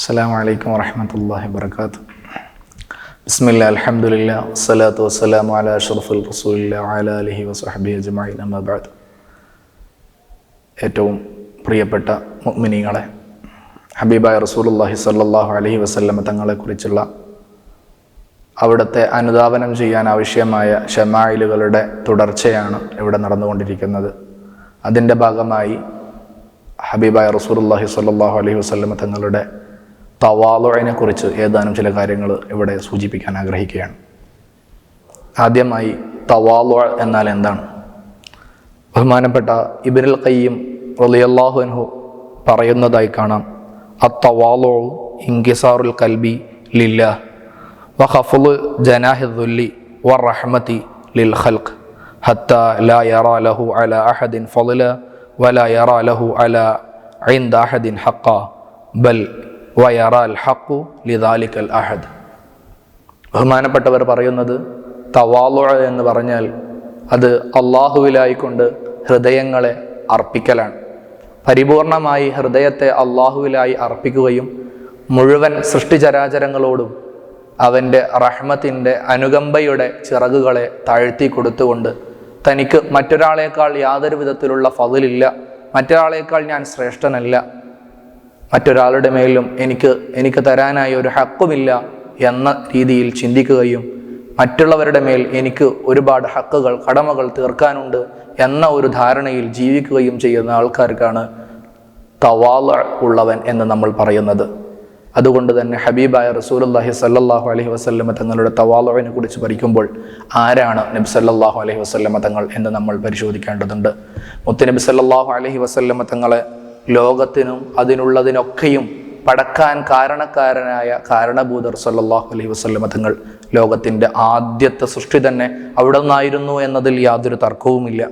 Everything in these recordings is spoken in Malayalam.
അസ്സാം വലൈക്കും വാഹമത്തല്ലാഹി വാത്തു ബിസ്മില്ല അലഹമുല്ല വസ്സലാത്തു വസ്സലാം അല അഷറഫുൽ റസൂലില്ല അല അലഹി വസ്ബി അജ്മായി നമാബാദ് ഏറ്റവും പ്രിയപ്പെട്ട മുഅ്മിനീങ്ങളെ ഹബീബായ റസൂലുല്ലാഹി സല്ലാഹു അലഹി വസ്ല്ലമ തങ്ങളെക്കുറിച്ചുള്ള അവിടുത്തെ അനുദാപനം ചെയ്യാൻ ആവശ്യമായ ഷമായിലുകളുടെ തുടർച്ചയാണ് ഇവിടെ നടന്നുകൊണ്ടിരിക്കുന്നത്. അതിന്റെ ഭാഗമായി ഹബീബായ റസൂലുല്ലാഹി സല്ലാഹു അലഹി വസ്ല്ലമ തങ്ങളുടെ തവാലുവിനെ കുറിച്ച് ഏതാനും ചില കാര്യങ്ങൾ ഇവിടെ സൂചിപ്പിക്കാൻ ആഗ്രഹിക്കുകയാണ്. ആദ്യമായി തവാലു എന്നാൽ എന്താണ്? ബഹുമാനപ്പെട്ട ഇബിനുൽ കയ്യും റലിയല്ലാഹുൻഹു പറയുന്നതായി കാണാം. അത്തവാലോ ഇൻകിസാറുൽ കൽബി ലില്ല വ ഹഫുൽ ജനാഹിദുല്ലി വ റഹ്മതി ലിൽ ഹൽഖ് ഹത്ത ലാ യറാ ലഹു അല അഹദിൻ ഫളില വല യറാ ലഹു അല ഐന്ദ അഹദിൻ ഹക്ക ബൽ വയറാൽ ഹക്കു ലിദാലിക്കൽ അഹദ്. ബഹുമാനപ്പെട്ടവർ പറയുന്നത് തവാലു എന്ന് പറഞ്ഞാൽ അത് അള്ളാഹുവിലായിക്കൊണ്ട് ഹൃദയങ്ങളെ അർപ്പിക്കലാണ്. പരിപൂർണമായി ഹൃദയത്തെ അള്ളാഹുവിലായി അർപ്പിക്കുകയും മുഴുവൻ സൃഷ്ടിചരാചരങ്ങളോടും അവന്റെ റഹ്മത്തിന്റെ അനുകമ്പയുടെ ചിറകുകളെ താഴ്ത്തി കൊടുത്തുകൊണ്ട് തനിക്ക് മറ്റൊരാളേക്കാൾ യാതൊരു വിധത്തിലുള്ള ഫതിലില്ല മറ്റൊരാളേക്കാൾ ഞാൻ ശ്രേഷ്ഠനല്ല മറ്റൊരാളുടെ മേലും എനിക്ക് എനിക്ക് തരാനായി ഒരു ഹക്കുമില്ല എന്ന രീതിയിൽ ചിന്തിക്കുകയും മറ്റുള്ളവരുടെ മേൽ എനിക്ക് ഒരുപാട് ഹക്കുകൾ കടമകൾ തീർക്കാനുണ്ട് എന്ന ഒരു ധാരണയിൽ ജീവിക്കുകയും ചെയ്യുന്ന ആൾക്കാർക്കാണ് തവാല ഉള്ളവൻ എന്ന് നമ്മൾ പറയുന്നത്. അതുകൊണ്ട് തന്നെ ഹബീബായ റസൂലല്ലാഹി സല്ലാഹു അലഹി വസ്ല്ലമ തങ്ങളുടെ തവാലുവിനെ കുറിച്ച് പഠിക്കുമ്പോൾ ആരാണ് നബി സല്ലാഹു അലഹി വസ്ല്ലമ തങ്ങൾ എന്ന് നമ്മൾ പരിശോധിക്കേണ്ടതുണ്ട്. മുത്തനബി സല്ലാഹു അലഹി വസ്ല്ലമ തങ്ങളെ ലോകത്തിനും അതിനുള്ളതിനൊക്കെയും പടക്കാൻ കാരണക്കാരനായ കാരണഭൂതർ സല്ലാഹു അലൈഹി വസ്ലമ തങ്ങൾ ലോകത്തിന്റെ ആദ്യത്തെ സൃഷ്ടി തന്നെ അവിടെ നിന്നായിരുന്നു എന്നതിൽ യാതൊരു തർക്കവുമില്ല.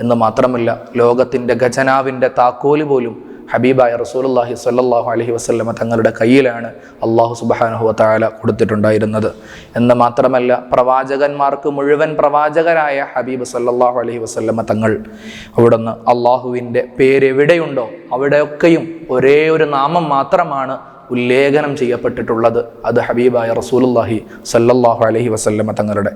എന്ന് മാത്രമല്ല ലോകത്തിന്റെ ഖജനാവിന്റെ താക്കോൽ പോലും ഹബീബായ റസൂലുല്ലാഹി സല്ലാഹു അലഹി വസ്ലമ തങ്ങളുടെ കയ്യിലാണ് അള്ളാഹു സുബാനുഹു താല കൊടുത്തിട്ടുണ്ടായിരുന്നത്. എന്ന് മാത്രമല്ല പ്രവാചകന്മാർക്ക് മുഴുവൻ പ്രവാചകരായ ഹബീബ് സല്ലാഹു അലഹി വസല്ലമ തങ്ങൾ അവിടുന്ന് അള്ളാഹുവിന്റെ പേരെവിടെയുണ്ടോ അവിടെയൊക്കെയും ഒരേ ഒരു നാമം മാത്രമാണ് ഉല്ലേഖനം ചെയ്യപ്പെട്ടിട്ടുള്ളത്. അത് ഹബീബായ റസൂലുല്ലാഹി സല്ലാഹു അലഹി വസല്ലമ തങ്ങളുടെ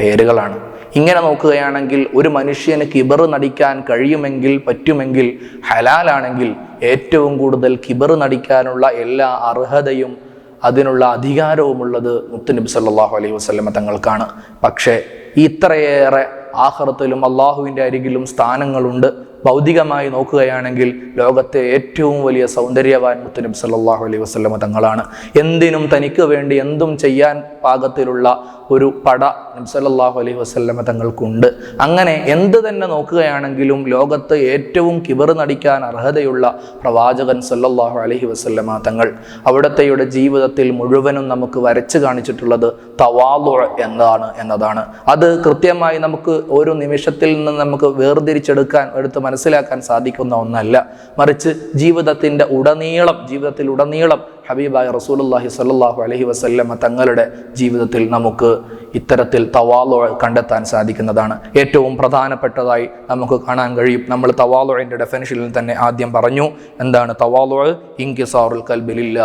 പേരുകളാണ്. ഇങ്ങനെ നോക്കുകയാണെങ്കിൽ ഒരു മനുഷ്യന് കിബർ നടിക്കാൻ കഴിയുമെങ്കിൽ പറ്റുമെങ്കിൽ ഹലാലാണെങ്കിൽ ഏറ്റവും കൂടുതൽ കിബർ നടിക്കാനുള്ള എല്ലാ അർഹതയും അതിനുള്ള അധികാരവുമുള്ളത് മുത്തുനബി സല്ലാഹു അലൈഹി വസ്ലമ തങ്ങൾക്കാണ്. പക്ഷേ ഇത്രയേറെ ആഹ്റത്തിലും അള്ളാഹുവിന്റെ അരികിലും സ്ഥാനങ്ങളുണ്ട്. ഭൗതികമായി നോക്കുകയാണെങ്കിൽ ലോകത്തെ ഏറ്റവും വലിയ സൗന്ദര്യവാൻ മുത്തുനബി സല്ലാഹു അലൈഹി വസ്ലമ തങ്ങളാണ്. എന്തിനും തനിക്ക് വേണ്ടി എന്തും ചെയ്യാൻ പാകത്തിലുള്ള ഒരു പട നബ്സല്ലാഹു അലൈഹി വസ്ലമ തങ്ങൾക്കുണ്ട്. അങ്ങനെ എന്ത് തന്നെ നോക്കുകയാണെങ്കിലും ലോകത്ത് ഏറ്റവും കിബർ നടിക്കാൻ അർഹതയുള്ള പ്രവാചകൻ സല്ലല്ലാഹു അലൈഹി വസ്ലമ തങ്ങൾ. അവിടത്തെയുടെ ജീവിതത്തിൽ മുഴുവനും നമുക്ക് വരച്ചു കാണിച്ചിട്ടുള്ളത് തവാലു എന്താണ് എന്നതാണ്. അത് കൃത്യമായി നമുക്ക് ഓരോ നിമിഷത്തിൽ നിന്ന് നമുക്ക് വേർതിരിച്ചെടുക്കാൻ എടുത്ത് മനസ്സിലാക്കാൻ സാധിക്കുന്ന ഒന്നല്ല. മറിച്ച് ജീവിതത്തിന്റെ ഉടനീളം ജീവിതത്തിൽ ഉടനീളം ഹബീബായ റസൂലുല്ലാഹി സല്ലാഹു അലഹി വസല്ലമ തങ്ങളുടെ ജീവിതത്തിൽ നമുക്ക് ഇത്തരത്തിൽ തവാലോ കണ്ടെത്താൻ സാധിക്കുന്നതാണ്. ഏറ്റവും പ്രധാനപ്പെട്ടതായി നമുക്ക് കാണാൻ കഴിയും. നമ്മൾ തവാലോയിന്റെ ഡെഫിനിഷനിൽ തന്നെ ആദ്യം പറഞ്ഞു എന്താണ് തവാലോ? ഇൻകിസാറുൽ കൽബിലില്ല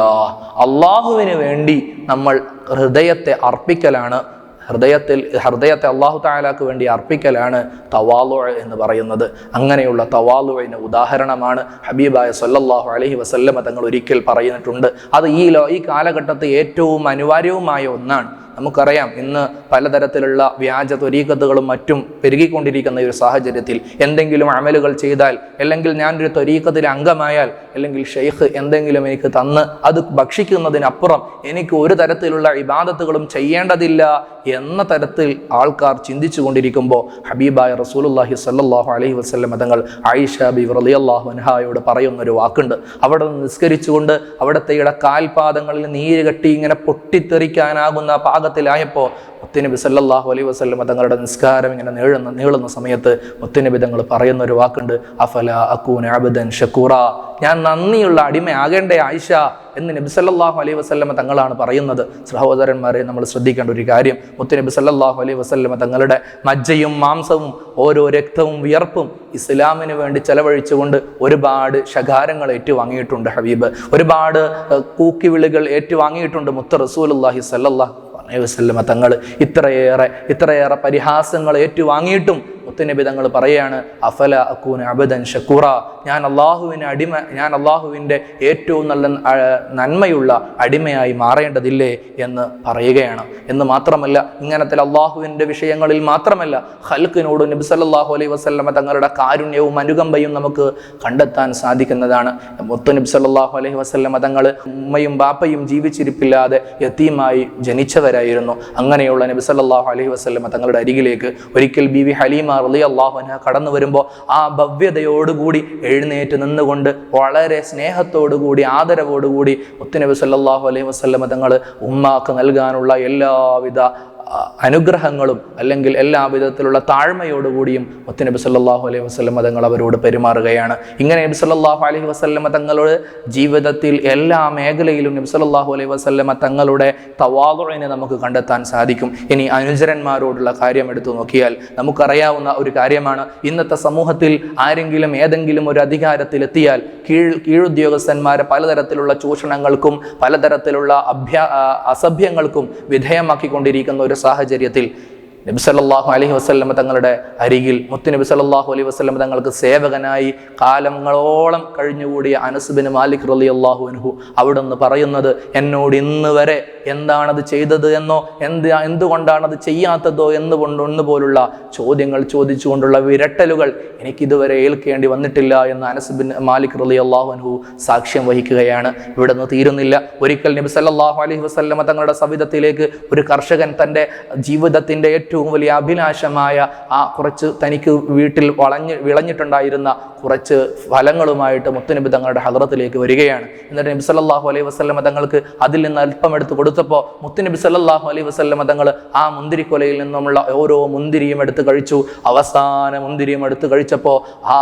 അള്ളാഹുവിന് വേണ്ടി നമ്മൾ ഹൃദയത്തെ അർപ്പിക്കലാണ് ഹൃദയത്തിൽ ഹൃദയത്തെ അള്ളാഹു താലാക്ക് വേണ്ടി അർപ്പിക്കലാണ് തവാലു എന്ന് പറയുന്നത്. അങ്ങനെയുള്ള തവാലുവിന് ഉദാഹരണമാണ് ഹബീബായ സല്ലല്ലാഹു അലഹി വസല്ലമ തങ്ങൾ ഒരിക്കൽ പറയുന്നിട്ടുണ്ട്. അത് ഈ ലോ ഈ കാലഘട്ടത്തെ ഏറ്റവും അനിവാര്യവുമായ ഒന്നാണ്. നമുക്കറിയാം ഇന്ന് പലതരത്തിലുള്ള വ്യാജ ത്വരീക്കത്തുകളും മറ്റും പെരുകിക്കൊണ്ടിരിക്കുന്ന ഒരു സാഹചര്യത്തിൽ എന്തെങ്കിലും അമലുകൾ ചെയ്താൽ അല്ലെങ്കിൽ ഞാനൊരു ത്വരീക്കത്തിൽ അംഗമായാൽ അല്ലെങ്കിൽ ഷെയ്ഖ് എന്തെങ്കിലും എനിക്ക് തന്ന് അത് ഭക്ഷിക്കുന്നതിനപ്പുറം എനിക്ക് ഒരു തരത്തിലുള്ള ഇബാദത്തുകളും ചെയ്യേണ്ടതില്ല എന്ന തരത്തിൽ ആൾക്കാർ ചിന്തിച്ചു കൊണ്ടിരിക്കുമ്പോൾ ഹബീബായ റസൂലുല്ലാഹി സല്ലാഹു അലൈഹി വസ്ലം മതങ്ങൾ ആയിഷ ബി റലിയല്ലാഹു അൻഹായോട് പറയുന്ന ഒരു വാക്കുണ്ട്. അവിടെ നിസ്കരിച്ചുകൊണ്ട് അവിടത്തെയുടെ കാൽപാദങ്ങളിൽ നീര് കെട്ടി ഇങ്ങനെ പൊട്ടിത്തെറിക്കാനാകുന്ന പാകത്തിലായപ്പോൾ മുത്തുനബി സല്ലാഹു അലൈ വസല്ലമ തങ്ങളുടെ നിസ്കാരം ഇങ്ങനെ നീളുന്ന നീളുന്ന സമയത്ത് മുത്തുനബി തങ്ങൾ പറയുന്ന ഒരു വാക്കുണ്ട് അഫല അക്കൂൻ അബുദൻ ഷക്കൂറ. ഞാൻ നന്ദിയുള്ള അടിമയാകേണ്ടേ ആയിഷ എന്ന് നബി സല്ലാഹു അലൈഹി വസ്ലമ തങ്ങളാണ് പറയുന്നത്. സഹോദരന്മാരെ നമ്മൾ ശ്രദ്ധിക്കേണ്ട ഒരു കാര്യം മുത്തുനബി സല്ലാഹു അലൈഹി വസ്ലമ തങ്ങളുടെ മജ്ജയും മാംസവും ഓരോ രക്തവും വിയർപ്പും ഇസ്ലാമിന് വേണ്ടി ചെലവഴിച്ചുകൊണ്ട് ഒരുപാട് ശകാരങ്ങൾ ഏറ്റുവാങ്ങിയിട്ടുണ്ട് ഹബീബ്. ഒരുപാട് കൂക്കിവിളികൾ ഏറ്റുവാങ്ങിയിട്ടുണ്ട് മുത്ത റസൂലുള്ളാഹി സല്ലല്ലാഹു അലൈഹി വസല്ലമ തങ്ങൾ ഇത്രയേറെ ഇത്രയേറെ പരിഹാസങ്ങൾ ഏറ്റുവാങ്ങിയിട്ടും മുത്തുനബി തങ്ങൾ പറയാണ് അഫല അക്കൂൻ അബദൻ ഷക്കൂറ ഞാൻ അള്ളാഹുവിന് അടിമ ഞാൻ അള്ളാഹുവിന്റെ ഏറ്റവും നല്ല നന്മയുള്ള അടിമയായി മാറേണ്ടതില്ലേ എന്ന് പറയുകയാണ്. എന്ന് മാത്രമല്ല ഇങ്ങനത്തെ അള്ളാഹുവിന്റെ വിഷയങ്ങളിൽ മാത്രമല്ല ഹൽക്കിനോട് നബി സല്ലാഹു അലൈഹി വസല്ലമ തങ്ങളുടെ കാരുണ്യവും അനുകമ്പയും നമുക്ക് കണ്ടെത്താൻ സാധിക്കുന്നതാണ്. മുത്തു നബി സല്ലാഹു അലൈഹി വസല്ലമ തങ്ങൾ ഉമ്മയും ബാപ്പയും ജീവിച്ചിരിപ്പില്ലാതെ യത്തീമായി ജനിച്ചവരായിരുന്നു. അങ്ങനെയുള്ള നബി സല്ലാഹു അലൈഹി വസല്ലമ തങ്ങളുടെ അരികിലേക്ക് ഒരിക്കൽ ബി വി ഹലീമ റളിയല്ലാഹു അള്ളാഹുന കടന്നു വരുമ്പോൾ ആ ഭവ്യതയോടുകൂടി എഴുന്നേറ്റ് നിന്നുകൊണ്ട് വളരെ സ്നേഹത്തോടുകൂടി ആദരവോടുകൂടി മുത്തുനബി സല്ലാഹു അലൈഹി വസല്ലമ തങ്ങൾ ഉമ്മാക്ക് നൽകാനുള്ള എല്ലാവിധ അനുഗ്രഹങ്ങളും അല്ലെങ്കിൽ എല്ലാവിധത്തിലുള്ള താഴ്മയോടുകൂടിയും മുത്തുനബി സല്ലാഹു അലൈഹി വസ്ലം തങ്ങൾ അവരോട് പെരുമാറുകയാണ്. ഇങ്ങനെ നബി സല്ലാഹു അലൈഹി വസല്ലമ തങ്ങളുടെ ജീവിതത്തിൽ എല്ലാ മേഖലയിലും നബി സല്ലാഹു അലൈഹി വസല്ലമ തങ്ങളുടെ തവാതുവിനെ നമുക്ക് കണ്ടെത്താൻ സാധിക്കും. ഇനി അനുചരന്മാരോടുള്ള കാര്യം എടുത്തു നോക്കിയാൽ നമുക്കറിയാവുന്ന ഒരു കാര്യമാണ്. ഇന്നത്തെ സമൂഹത്തിൽ ആരെങ്കിലും ഏതെങ്കിലും ഒരു അധികാരത്തിലെത്തിയാൽ കീഴ് കീഴുദ്യോഗസ്ഥന്മാരെ പലതരത്തിലുള്ള ചൂഷണങ്ങൾക്കും പലതരത്തിലുള്ള അഭ്യ അസഭ്യങ്ങൾക്കും വിധേയമാക്കിക്കൊണ്ടിരിക്കുന്ന ഒരു സാഹചര്യത്തിൽ നബി സല്ലാഹു അലഹി വസല്ലമ തങ്ങളുടെ അരികിൽ മുത്തു നബി സല്ലല്ലാഹു അലൈഹി വസല്ലമ തങ്ങൾക്ക് സേവകനായി കാലങ്ങളോളം കഴിഞ്ഞുകൂടിയ അനസുബിന് മാലിക് റലി അള്ളാഹു അനുഹു അവിടെ നിന്ന് പറയുന്നത് എന്നോട് ഇന്ന് വരെ എന്താണത് ചെയ്തത് എന്നോ എന്ത് എന്തുകൊണ്ടാണത് ചെയ്യാത്തതോ എന്ന് കൊണ്ട് ഒന്ന് പോലുള്ള ചോദ്യങ്ങൾ ചോദിച്ചുകൊണ്ടുള്ള വിരട്ടലുകൾ എനിക്കിതുവരെ ഏൽക്കേണ്ടി വന്നിട്ടില്ല എന്ന് അനസുബിൻ മാലിക് റലി അള്ളാഹു അനുഹു സാക്ഷ്യം വഹിക്കുകയാണ്. ഇവിടെ നിന്ന് തീരുന്നില്ല. ഒരിക്കൽ നബി സല്ലാഹു അലൈഹി വസല്ലമ തങ്ങളുടെ സവിധത്തിലേക്ക് ഒരു കർഷകൻ തന്റെ ജീവിതത്തിന്റെ ഏറ്റവും വലിയ അഭിലാഷമായ ആ കുറച്ച് തനിക്ക് വീട്ടിൽ വളഞ്ഞ് വിളഞ്ഞിട്ടുണ്ടായിരുന്ന കുറച്ച് ഫലങ്ങളുമായിട്ട് മുത്തുനബി തങ്ങളുടെ ഹദ്രത്തിലേക്ക് വരികയാണ്. എന്നിട്ട് നബി സല്ലാഹു അലൈഹി വസ്ലമ തങ്ങൾക്ക് അതിൽ നിന്ന് അല്പം എടുത്ത് കൊടുത്തപ്പോൾ മുത്തുനബി സല്ലാഹു അലൈഹി വസ്ലമ തങ്ങൾ ആ മുന്തിരിക്കൊലയിൽ നിന്നുമുള്ള ഓരോ മുന്തിരിയും എടുത്ത് കഴിച്ചു. അവസാന മുന്തിരിയും എടുത്ത് കഴിച്ചപ്പോൾ ആ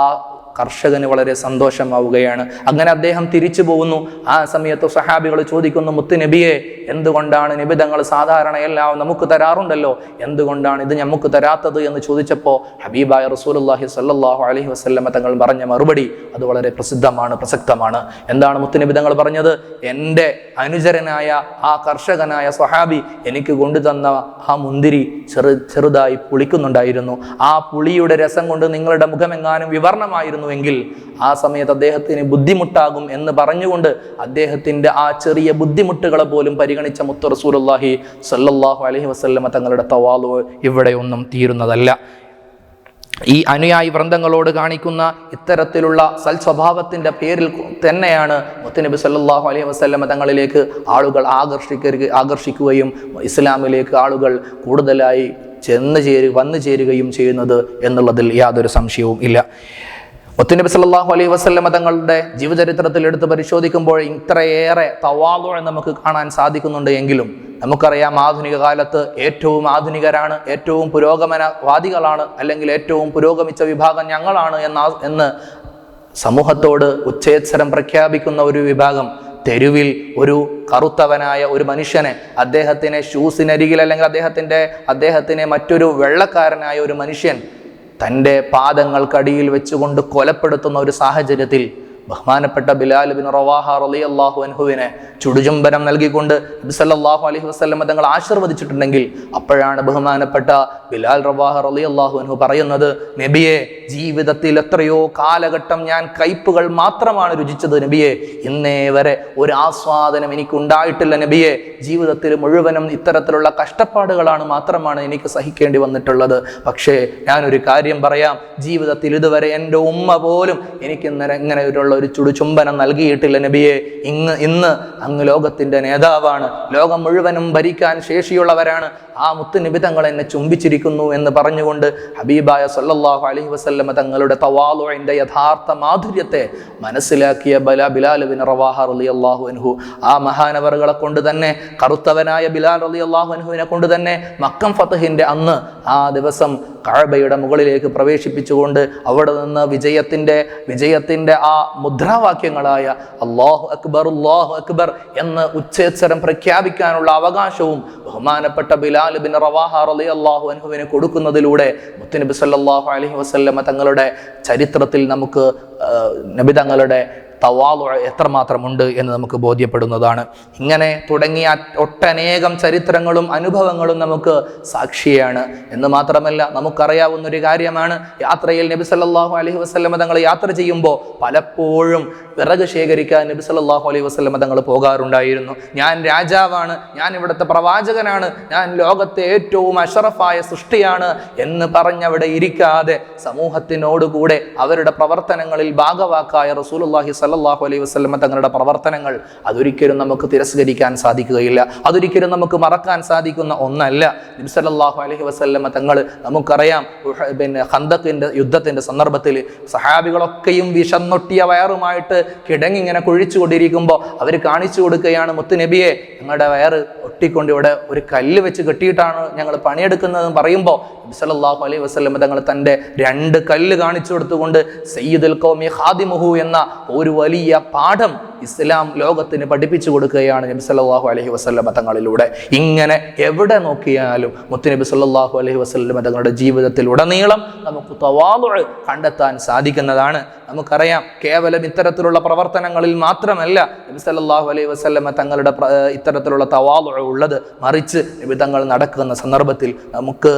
കർഷകന് വളരെ സന്തോഷമാവുകയാണ്. അങ്ങനെ അദ്ദേഹം തിരിച്ചു പോകുന്നു. ആ സമയത്ത് സഹാബികൾ ചോദിക്കുന്നു മുത്ത് നബിയെ എന്തുകൊണ്ടാണ് നിബിതങ്ങൾ സാധാരണ എല്ലാം നമുക്ക് തരാറുണ്ടല്ലോ? എന്തുകൊണ്ടാണ് ഇത് നമുക്ക് തരാത്തത്? എന്ന് ചോദിച്ചപ്പോൾ ഹബീബായ റസൂലുള്ളാഹി സല്ലാഹു അലഹി വസല്ലമ തങ്ങൾ പറഞ്ഞ മറുപടി അത് വളരെ പ്രസിദ്ധമാണ് പ്രസക്തമാണ്. എന്താണ് മുത്ത് നിബിതങ്ങൾ പറഞ്ഞത്? എന്റെ അനുചരനായ ആ കർഷകനായ സ്വഹാബി എനിക്ക് കൊണ്ടുതന്ന ആ മുന്തിരി ചെറു ചെറുതായി പുളിക്കുന്നുണ്ടായിരുന്നു. ആ പുളിയുടെ രസം കൊണ്ട് നിങ്ങളുടെ മുഖമെങ്ങാനും വിവർണമായിരുന്നുവെങ്കിൽ ആ സമയത്ത് അദ്ദേഹത്തിന് ബുദ്ധിമുട്ടാകും എന്ന് പറഞ്ഞുകൊണ്ട് അദ്ദേഹത്തിന്റെ ആ ചെറിയ ബുദ്ധിമുട്ടുകളെ പോലും പരിഗണിച്ച മുത്ത് റസൂലുള്ളാഹി സല്ലാഹു അലഹി വസ്ല്ലമ തങ്ങളുടെ തവാലു ഇവിടെ ഒന്നും തീരുന്നതല്ല. ഈ അനുയായി വൃന്ദങ്ങളോട് കാണിക്കുന്ന ഇത്തരത്തിലുള്ള സൽ സ്വഭാവത്തിന്റെ പേരിൽ തന്നെയാണ് മുത്തനബി സല്ലാഹു അലൈഹി വസല്ലമ തങ്ങളിലേക്ക് ആളുകൾ ആകർഷിക്കുക ആകർഷിക്കുകയും ഇസ്ലാമിലേക്ക് ആളുകൾ കൂടുതലായി ചെന്ന് ചേരു വന്നു ചേരുകയും ചെയ്യുന്നത് എന്നുള്ളതിൽ യാതൊരു സംശയവും ഇല്ല. മുത്തുനബി സല്ലല്ലാഹു അലൈഹി വസല്ലമ തങ്ങളുടെ ജീവചരിത്രത്തിൽ എടുത്ത് പരിശോധിക്കുമ്പോൾ ഇത്രയേറെ തവാലു നമുക്ക് കാണാൻ സാധിക്കുന്നുണ്ട് എങ്കിലും നമുക്കറിയാം ആധുനിക കാലത്ത് ഏറ്റവും ആധുനികരാണ് ഏറ്റവും പുരോഗമനവാദികളാണ് അല്ലെങ്കിൽ ഏറ്റവും പുരോഗമിച്ച വിഭാഗം ഞങ്ങളാണ് എന്ന എന്ന് സമൂഹത്തോട് ഉച്ചേത്സരം പ്രഖ്യാപിക്കുന്ന ഒരു വിഭാഗം തെരുവിൽ ഒരു കറുത്തവനായ ഒരു മനുഷ്യനെ അദ്ദേഹത്തിനെ ഷൂസിനരികിൽ അല്ലെങ്കിൽ അദ്ദേഹത്തിന്റെ അദ്ദേഹത്തിനെ മറ്റൊരു വെള്ളക്കാരനായ ഒരു മനുഷ്യൻ തന്റെ പാദങ്ങൾക്കടിയിൽ വെച്ചുകൊണ്ട് കൊലപ്പെടുത്തുന്ന ഒരു സാഹചര്യത്തിൽ ബഹുമാനപ്പെട്ട ബിലാൽ ബിൻ റവാഹ അള്ളാഹു അൻഹുവിനെ ചുടുചുംബനം നൽകിക്കൊണ്ട് നബി അലഹി വസല്ലം തങ്ങൾ ആശീർവദിച്ചിട്ടുണ്ടെങ്കിൽ അപ്പോഴാണ് ബഹുമാനപ്പെട്ട ബിലാൽ റവാഹ റലി അള്ളാഹു അൻഹു പറയുന്നത് നബിയെ ജീവിതത്തിൽ എത്രയോ കാലഘട്ടം ഞാൻ കയ്പുകൾ മാത്രമാണ് രുചിച്ചത് നബിയെ. ഇന്നേ വരെ ഒരു ആസ്വാദനം എനിക്ക് ഉണ്ടായിട്ടില്ല നബിയെ. ജീവിതത്തിൽ മുഴുവനും ഇത്തരത്തിലുള്ള കഷ്ടപ്പാടുകളാണ് മാത്രമാണ് എനിക്ക് സഹിക്കേണ്ടി വന്നിട്ടുള്ളത്. പക്ഷേ ഞാനൊരു കാര്യം പറയാം. ജീവിതത്തിൽ ഇതുവരെ എന്റെ ഉമ്മ പോലും എനിക്ക് ഇന്നലെ ഇങ്ങനെ ഉള്ള ഒരു ചുടുചുംബനം നൽകിയിട്ടില്ല നബിയെ. ഇന്ന് ഇന്ന് അങ്ങ് ലോകത്തിന്റെ നേതാവാണ്. ലോകം മുഴുവനും ഭരിക്കാൻ ശേഷിയുള്ളവരാണ്. ആ മുത്ത് നിബിതങ്ങൾ എന്നെ ചുംബിച്ചിരിക്കുന്നു എന്ന് പറഞ്ഞുകൊണ്ട് ഹബീബായ സല്ലാഹു അലഹി വസ്ല്ലമ തങ്ങളുടെ തവാലോയിന്റെ യഥാർത്ഥ മാധുര്യത്തെ മനസ്സിലാക്കിയ ബല ബിലാൽ ബിൻ റവാഹ റളിയല്ലാഹു അൻഹു. ആ മഹാനവറുകളെ കൊണ്ട് തന്നെ കറുത്തവനായ ബിലാൽ റളിയല്ലാഹു അൻഹുവിനെ കൊണ്ട് തന്നെ മക്കം ഫതഹിന്റെ അന്ന് ആ ദിവസം കഅബയുടെ മുകളിലേക്ക് പ്രവേശിപ്പിച്ചുകൊണ്ട് അവിടെ നിന്ന് വിജയത്തിന്റെ വിജയത്തിന്റെ ആ മുദ്രാവാക്യങ്ങളായ അള്ളാഹു അക്ബർ അള്ളാഹു അക്ബർ എന്ന് ഉച്ചേത്സരം പ്രഖ്യാപിക്കാനുള്ള അവകാശവും ബഹുമാനപ്പെട്ട ബിലാൽ ബിൻ റവാഹ റളിയല്ലാഹു അൻഹുവിന് കൊടുക്കുന്നതിലൂടെ മുത്തുനബി സല്ലാഹു അലഹി വസല്ലമ തങ്ങളുടെ ചരിത്രത്തിൽ നമുക്ക് നബി തങ്ങളുടെ തവാലു എത്രമാത്രമുണ്ട് എന്ന് നമുക്ക് ബോധ്യപ്പെടുന്നതാണ്. ഇങ്ങനെ തുടങ്ങിയ ഒട്ടനേകം ചരിത്രങ്ങളും അനുഭവങ്ങളും നമുക്ക് സാക്ഷിയാണ്. എന്ന് മാത്രമല്ല നമുക്കറിയാവുന്ന ഒരു കാര്യമാണ് യാത്രയിൽ നബി സല്ലാഹു അലൈഹി വസല്ലമ തങ്ങൾ യാത്ര ചെയ്യുമ്പോൾ പലപ്പോഴും വിറക് ശേഖരിക്കാൻ നബി സല്ലാഹു അലൈഹി വസല്ലമ തങ്ങൾ പോകാറുണ്ടായിരുന്നു. ഞാൻ രാജാവാണ് ഞാൻ ഇവിടുത്തെ പ്രവാചകനാണ് ഞാൻ ലോകത്തെ ഏറ്റവും അഷറഫായ സൃഷ്ടിയാണ് എന്ന് പറഞ്ഞവിടെ ഇരിക്കാതെ സമൂഹത്തിനോടുകൂടെ അവരുടെ പ്രവർത്തനങ്ങളിൽ ഭാഗവാക്കായ റസൂലുള്ളാഹി സല്ലല്ലാഹു അലൈഹി വസ്ലമ തങ്ങളുടെ പ്രവർത്തനങ്ങൾ അതൊരിക്കലും നമുക്ക് തിരസ്കരിക്കാൻ സാധിക്കുകയില്ല. അതൊരിക്കലും നമുക്ക് മറക്കാൻ സാധിക്കുന്ന ഒന്നല്ല. നബി സല്ലല്ലാഹു അലൈഹി വസല്ലമ തങ്ങൾ നമുക്കറിയാം പിന്നെ ഹന്തക്കിന്റെ യുദ്ധത്തിന്റെ സന്ദർഭത്തിൽ സഹാബികളൊക്കെയും വിഷന്നൊട്ടിയ വയറുമായിട്ട് കിടങ്ങിങ്ങനെ കൊഴിച്ചുകൊണ്ടിരിക്കുമ്പോൾ അവർ കാണിച്ചു കൊടുക്കുകയാണ് മുത്തു നബിയെ ഞങ്ങളുടെ വയറ് ഒട്ടിക്കൊണ്ട് ഇവിടെ ഒരു കല്ല് വെച്ച് കെട്ടിയിട്ടാണ് ഞങ്ങൾ പണിയെടുക്കുന്നതെന്ന് പറയുമ്പോൾ നബി സല്ലല്ലാഹു അലൈഹി വസല്ലമ തങ്ങൾ തന്റെ രണ്ട് കല്ല് കാണിച്ചു കൊടുത്തുകൊണ്ട് സയ്യിദുൽ കൗമി ഹാദിമുഹു എന്ന ഒരു വലിയ പാഠം ഇസ്ലാം ലോകത്തിന് പഠിപ്പിച്ചു കൊടുക്കുകയാണ് നബി സല്ലാഹു അലഹി വസല്ലമ തങ്ങളിലൂടെ ഇങ്ങനെ എവിടെ നോക്കിയാലും മുത്തുനബി സല്ലാഹു അലഹി വസല്ലമ തങ്ങളുടെ ജീവിതത്തിൽ ഉടനീളം നമുക്ക് തവാദു കണ്ടെത്താൻ സാധിക്കുന്നതാണ്. നമുക്കറിയാം കേവലം ഇത്തരത്തിലുള്ള പ്രവർത്തനങ്ങളിൽ മാത്രമല്ല നബി സല്ലാഹു അലൈഹി വസല്ലമ തങ്ങളുടെ ഇത്തരത്തിലുള്ള തവാദു ഉള്ളത് മറിച്ച് നബി തങ്ങൾ നടക്കുന്ന സന്ദർഭത്തിൽ നമുക്ക്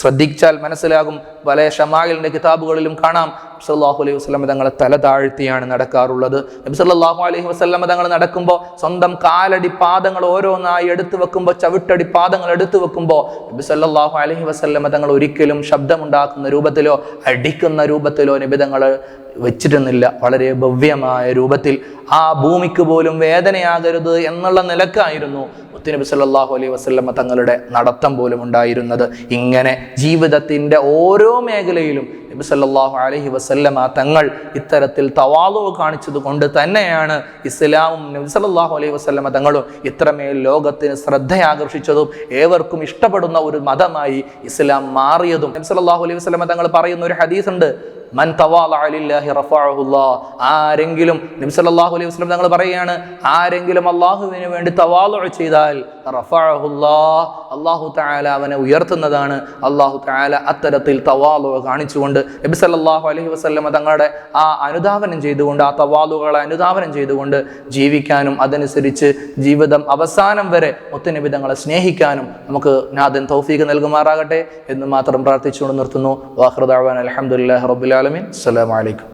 ശ്രദ്ധിച്ചാൽ മനസ്സിലാകും. പല ഷമായിലിന്റെ കിതാബുകളിലും കാണാം സല്ലല്ലാഹു അലൈഹി വസല്ലം തങ്ങളെ തല താഴ്ത്തിയാണ് നടക്കാറുള്ളത്. നബി സല്ലല്ലാഹു അലൈഹി വസല്ലം തങ്ങൾ നടക്കുമ്പോൾ സ്വന്തം കാലടി പാദങ്ങൾ ഓരോന്നായി എടുത്തു വെക്കുമ്പോൾ ചവിട്ടടി പാദങ്ങൾ എടുത്തു വെക്കുമ്പോൾ നബി സല്ലല്ലാഹു അലൈഹി വസല്ലം തങ്ങൾ ഒരിക്കലും ശബ്ദമുണ്ടാക്കുന്ന രൂപത്തിലോ അടിക്കുന്ന രൂപത്തിലോ നബി തങ്ങൾ വെച്ചിരുന്നില്ല. വളരെ ഭവ്യമായ രൂപത്തിൽ ആ ഭൂമിക്ക് പോലും വേദനയാകരുത് എന്നുള്ള നിലക്കായിരുന്നു. മുത്തുനബി സല്ലാഹു അലൈഹി വസല്ലമ തങ്ങളുടെ നടത്തം പോലും ഉണ്ടായിരുന്നത്. ഇങ്ങനെ ജീവിതത്തിന്റെ ഓരോ മേഖലയിലും നബി സല്ലാഹു അലഹി വസല്ലമ തങ്ങൾ ഇത്തരത്തിൽ തവാലു കാണിച്ചത് കൊണ്ട് തന്നെയാണ് ഇസ്ലാമും നബി സല്ലല്ലാഹു അലൈഹി വസല്ലമ തങ്ങളും ഇത്രമേൽ ലോകത്തിന് ശ്രദ്ധയാകർഷിച്ചതും ഏവർക്കും ഇഷ്ടപ്പെടുന്ന ഒരു മതമായി ഇസ്ലാം മാറിയതും. നബി സല്ലല്ലാഹു അലൈഹി വസല്ലമ തങ്ങൾ പറയുന്ന ഒരു ഹദീസ് ഉണ്ട് മൻ ആരെങ്കിലും നബി സല്ലല്ലാഹു അലൈഹി വസല്ലം തങ്ങൾ പറയുകയാണ് ആരെങ്കിലും അള്ളാഹുവിന് വേണ്ടി തവാലു ചെയ്താൽ അള്ളാഹു താല അവനെ ഉയർത്തുന്നതാണ്. അള്ളാഹു താല അത്തരത്തിൽ തവാലു കാണിച്ചുകൊണ്ട് നബി സല്ലല്ലാഹു അലൈഹി വസല്ലം തങ്ങളുടെ ആ അനുധാവനം ചെയ്തുകൊണ്ട് ആ തവാലുകളെ അനുധാവനം ചെയ്തുകൊണ്ട് ജീവിക്കാനും അതനുസരിച്ച് ജീവിതം അവസാനം വരെ ഒത്തിരി തങ്ങളെ സ്നേഹിക്കാനും നമുക്ക് നാദൻ തൗഫീഖ് നൽകുമാറാകട്ടെ എന്ന് മാത്രം പ്രാർത്ഥിച്ചുകൊണ്ട് നിർത്തുന്നു. വാഹൃദാവാൻ അലഹമുല്ലാ റബുലാലമീൻ അസ്സലാമു അലൈക്കും.